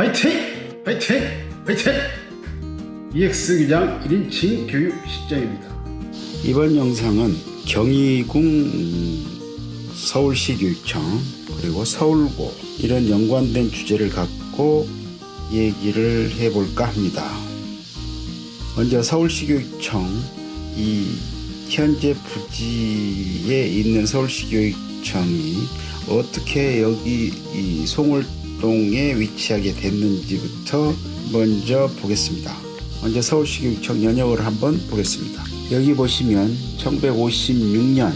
화이팅! 화이팅! 화이팅! EX 기장 1인칭 교육 실장입니다. 이번 영상은 경희궁 서울시 교육청 그리고 서울고 이런 연관된 주제를 갖고 얘기를 해볼까 합니다. 먼저 서울시 교육청 이 현재 부지에 있는 서울시 교육청이 어떻게 여기 이 송월 동에 위치하게 됐는지부터 먼저 보겠습니다. 먼저 서울시 교육청 연역을 한번 보겠습니다. 여기 보시면 1956년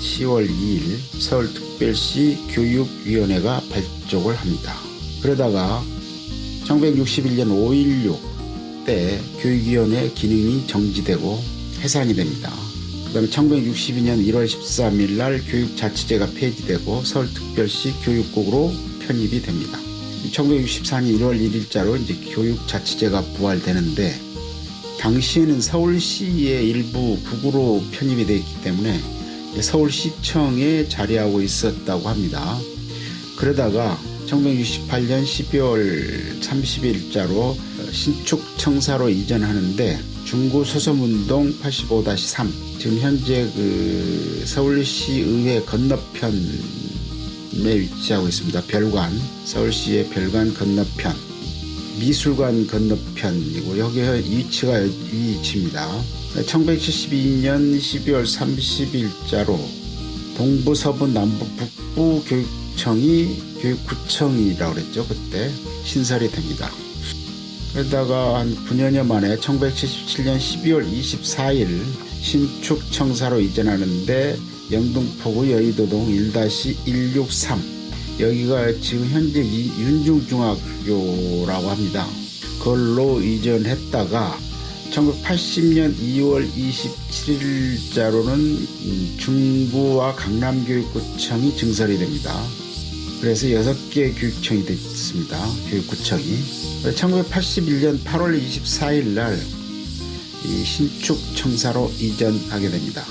10월 2일 서울특별시 교육위원회가 발족을 합니다. 그러다가 1961년 5.16 때 교육위원회 기능이 정지되고 해산이 됩니다. 그 다음에 1962년 1월 13일 날 교육자치제가 폐지되고 서울특별시 교육국으로 편입이 됩니다. 1964년 1월 1일자로 이제 교육자치제가 부활되는데 당시에는 서울시의 일부 국으로 편입이 되어 있기 때문에 서울시청에 자리하고 있었다고 합니다. 그러다가 1968년 12월 30일자로 신축청사로 이전하는데 중구 소섬운동 85-3 지금 현재 그 서울시 의회 건너편 에 위치하고 있습니다. 별관 서울시의 별관 건너편 미술관 건너편이고 여기 위치가 이 위치입니다. 1972년 12월 30일자로 동부 서부 남부 북부 교육청이 교육구청이라고 그랬죠 그때 신설이 됩니다. 그러다가 한 9년여 만에 1977년 12월 24일 신축청사로 이전하는데 영등포구 여의도동 1-163 여기가 지금 현재 이 윤중중학교라고 합니다. 그걸로 이전했다가 1980년 2월 27일자로는 중부와 강남교육구청이 증설이 됩니다. 그래서 6개 교육청이 됐습니다. 교육구청이. 1981년 8월 24일 날이 신축청사로 이전하게 됩니다.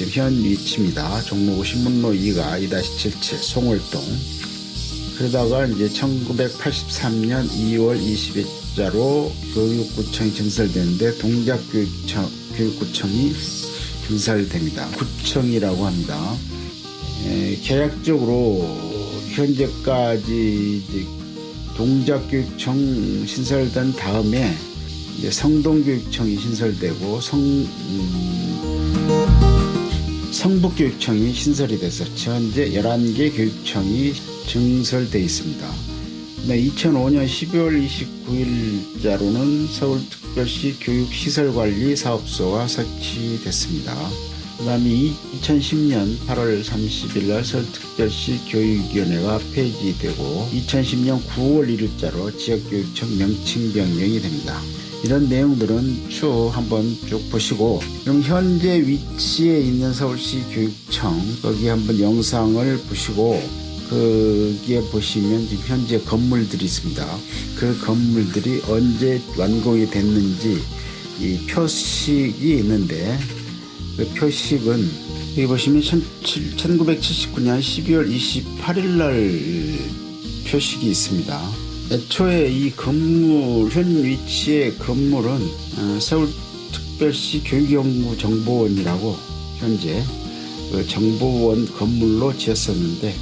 지금 현 위치입니다. 종로구 신문로 2가 2-77 송월동. 그러다가 이제 1983년 2월 20일자로 교육구청이 증설되는데 동작교육청, 교육구청이 증설됩니다. 구청이라고 합니다. 에, 계약적으로 현재까지 이제 동작교육청 신설된 다음에 이제 성동교육청이 신설되고 성 음, 성북교육청이 신설이 돼서 현재 11개 교육청이 증설되어 있습니다. 네, 2005년 12월 29일자로는 서울특별시 교육시설관리 사업소가 설치됐습니다. 그 다음에 2010년 8월 30일 날 서울특별시 교육위원회가 폐지되고 2010년 9월 1일자로 지역교육청 명칭 변경이 됩니다. 이런 내용들은 쭉 한번 쭉 보시고 그럼 현재 위치에 있는 서울시 교육청 거기 한번 영상을 보시고 거기에 보시면 지금 현재 건물들이 있습니다. 그 건물들이 언제 완공이 됐는지 이 표식이 있는데 그 표식은 여기 보시면 1979년 12월 28일 날 표식이 있습니다. 애초에 이 건물 현 위치의 건물은 어, 서울특별시 교육연구정보원이라고 현재 그 정보원 건물로 지었었는데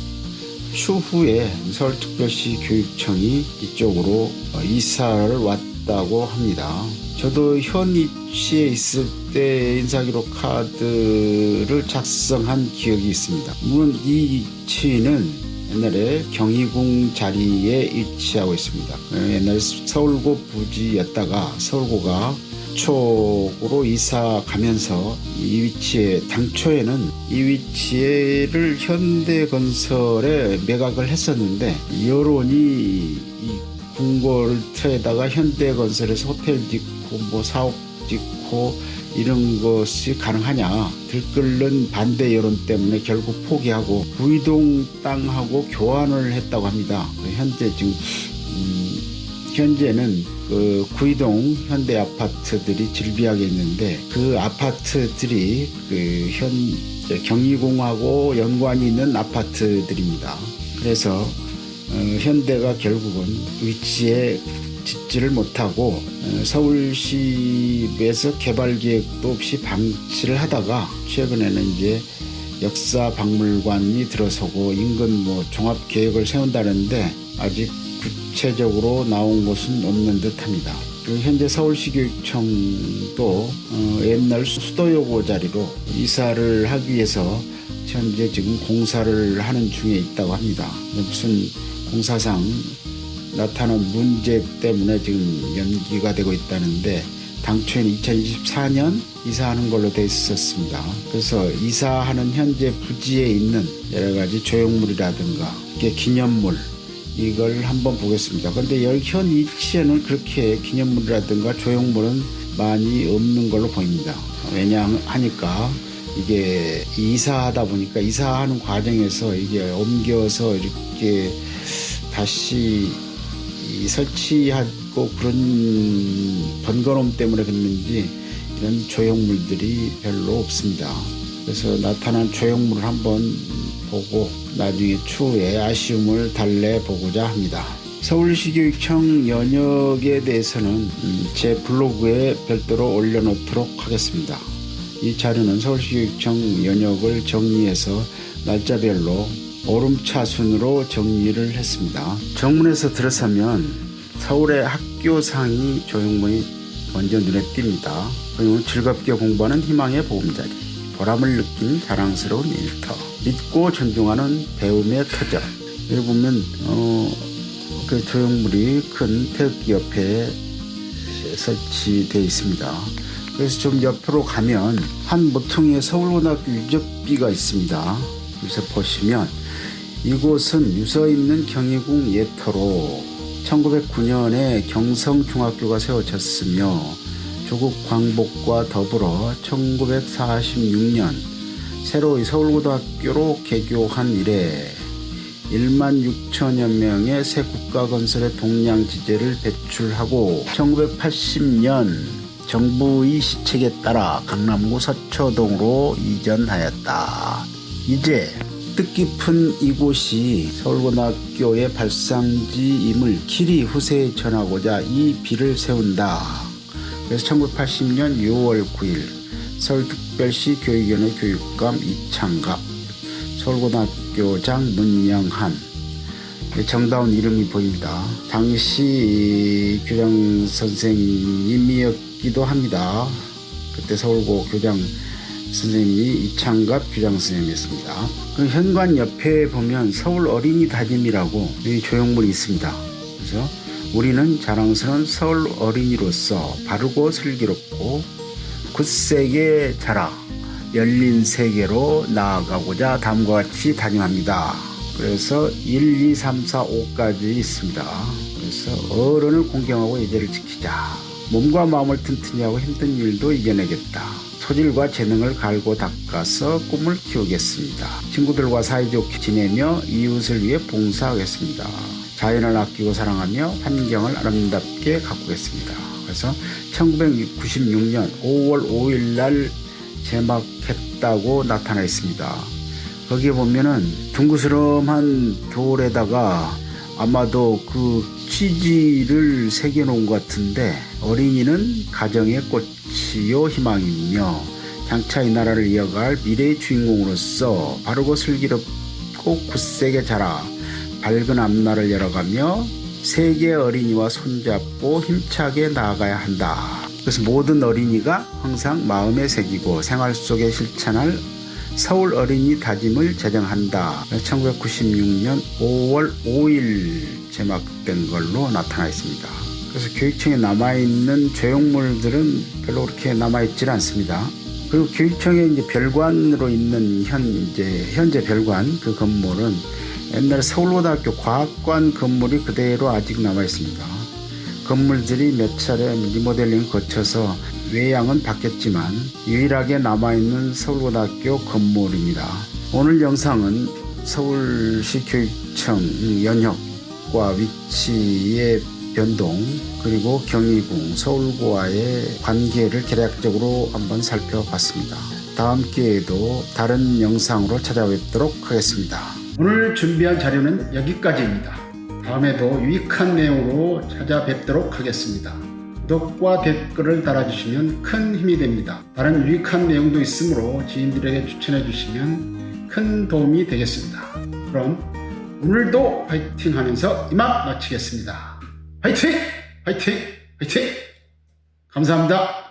추후에 서울특별시 교육청이 이쪽으로 어, 이사를 왔다고 합니다. 저도 현 위치에 있을 때 인사기록 카드를 작성한 기억이 있습니다. 물론 이 위치는 옛날에 경희궁 자리에 위치하고 있습니다. 어, 옛날 서울고 부지였다가 서울고가 쪽으로 이사 가면서 이 위치에 당초에는 이 위치를 현대건설에 매각을 했었는데 여론이 이 궁궐 터에다가 현대건설에서 호텔 짓고 뭐 사옥 짓고 이런 것이 가능하냐 들끓는 반대 여론 때문에 결국 포기하고 구이동 땅하고 교환을 했다고 합니다. 현재 지금 음, 현재는 그 구이동 현대 아파트들이 즐비하게 있는데 그 아파트들이 그 현 경희궁하고 연관이 있는 아파트들입니다. 그래서 어, 현대가 결국은 위치에 짓지를 못하고 어, 서울시에서 개발 계획도 없이 방치를 하다가 최근에는 이제 역사 박물관이 들어서고 인근 뭐 종합 계획을 세운다는데 아직 구체적으로 나온 것은 없는 듯합니다. 그리고 현재 서울시 교육청도 어, 옛날 수도요고 자리로 이사를 하기 위해서 현재 지금 공사를 하는 중에 있다고 합니다. 무슨 공사상 나타난 문제 때문에 지금 연기가 되고 있다는데 당초에는 2024년 이사하는 걸로 돼 있었습니다. 그래서 이사하는 현재 부지에 있는 여러 가지 조형물이라든가 기념물 이걸 한번 보겠습니다. 그런데 현 위치에는 그렇게 기념물이라든가 조형물은 많이 없는 걸로 보입니다. 왜냐하니까 이게 이사하다 보니까 이사하는 과정에서 이게 옮겨서 이렇게 다시 이 설치하고 그런 번거로움 때문에 그랬는지 이런 조형물들이 별로 없습니다. 그래서 나타난 조형물을 한번 보고 나중에 추후에 아쉬움을 달래보고자 합니다. 서울시 교육청 연역에 대해서는 음, 제 블로그에 별도로 올려놓도록 하겠습니다. 이 자료는 서울시 교육청 연역을 정리해서 날짜별로 오름차순으로 정리를 했습니다. 정문에서 들어서면 서울의 학교상이 조형물이 먼저 눈에 띕니다. 그리고 즐겁게 공부하는 희망의 보금자리, 보람을 느낀 자랑스러운 일터, 믿고 존중하는 배움의 터전. 여기 보면 어, 그 조형물이 큰 태극기 옆에 설치되어 있습니다. 그래서 좀 옆으로 가면 한 모퉁이의 서울고등학교 유적비가 있습니다. 그래서 보시면 이곳은 유서 있는 경희궁 예터로 1909년에 경성중학교가 세워졌으며 조국 광복과 더불어 1946년 새로이 서울고등학교로 개교한 이래 1만 6천여 명의 새 국가 건설의 동량 지제를 배출하고 1980년 정부의 시책에 따라 강남구 서초동으로 이전하였다. 이제 뜻깊은 이곳이 서울고등학교의 발상지임을 길이 후세에 전하고자 이 비를 세운다. 그래서 1980년 6월 9일 서울특별시 교육위원회 교육감 이창갑, 서울고등학교장 문영한, 정다운 이름이 보입니다. 당시 교장 선생님이었기도 합니다. 그때 서울고 교장 선생님이 이창갑 교장 선생님이었습니다. 그 현관 옆에 보면 서울 어린이 다짐이라고 조형물이 있습니다. 그래서 우리는 자랑스러운 서울 어린이로서 바르고 슬기롭고 굳세게 자라 열린 세계로 나아가고자 다음과 같이 다짐합니다. 그래서 1, 2, 3, 4, 5까지 있습니다. 그래서 어른을 공경하고 예절을 지키자. 몸과 마음을 튼튼히 하고 힘든 일도 이겨내겠다. 소질과 재능을 갈고 닦아서 꿈을 키우겠습니다. 친구들과 사이좋게 지내며 이웃을 위해 봉사하겠습니다. 자연을 아끼고 사랑하며 환경을 아름답게 가꾸겠습니다. 그래서 1996년 5월 5일 날 제막했다고 나타나 있습니다. 거기에 보면은 둥그스름한 돌에다가 아마도 그 취지를 새겨놓은 것 같은데 어린이는 가정의 꽃이요 희망이며 장차 이 나라를 이어갈 미래의 주인공으로서 바르고 슬기롭고 굳세게 자라 밝은 앞날을 열어가며 세계 어린이와 손잡고 힘차게 나아가야 한다. 그래서 모든 어린이가 항상 마음에 새기고 생활 속에 실천할 서울 어린이 다짐을 제정한다. 1996년 5월 5일 제막된 걸로 나타나 있습니다. 그래서 교육청에 남아있는 조형물들은 별로 그렇게 남아있질 않습니다. 그리고 교육청에 이제 별관으로 있는 현재, 현재 별관 그 건물은 옛날 서울고등학교 과학관 건물이 그대로 아직 남아있습니다. 건물들이 몇 차례 리모델링 거쳐서 외양은 바뀌었지만 유일하게 남아있는 서울고등학교 건물입니다. 오늘 영상은 서울시 교육청 연혁 지역과 위치의 변동 그리고 경희궁 서울고와의 관계를 개략적으로 한번 살펴봤습니다. 다음 기회에도 다른 영상으로 찾아뵙도록 하겠습니다. 오늘 준비한 자료는 여기까지입니다. 다음에도 유익한 내용으로 찾아뵙도록 하겠습니다. 구독과 댓글을 달아주시면 큰 힘이 됩니다. 다른 유익한 내용도 있으므로 지인들에게 추천해 주시면 큰 도움이 되겠습니다. 그럼 오늘도 화이팅 하면서 이만 마치겠습니다. 화이팅! 화이팅! 화이팅! 감사합니다.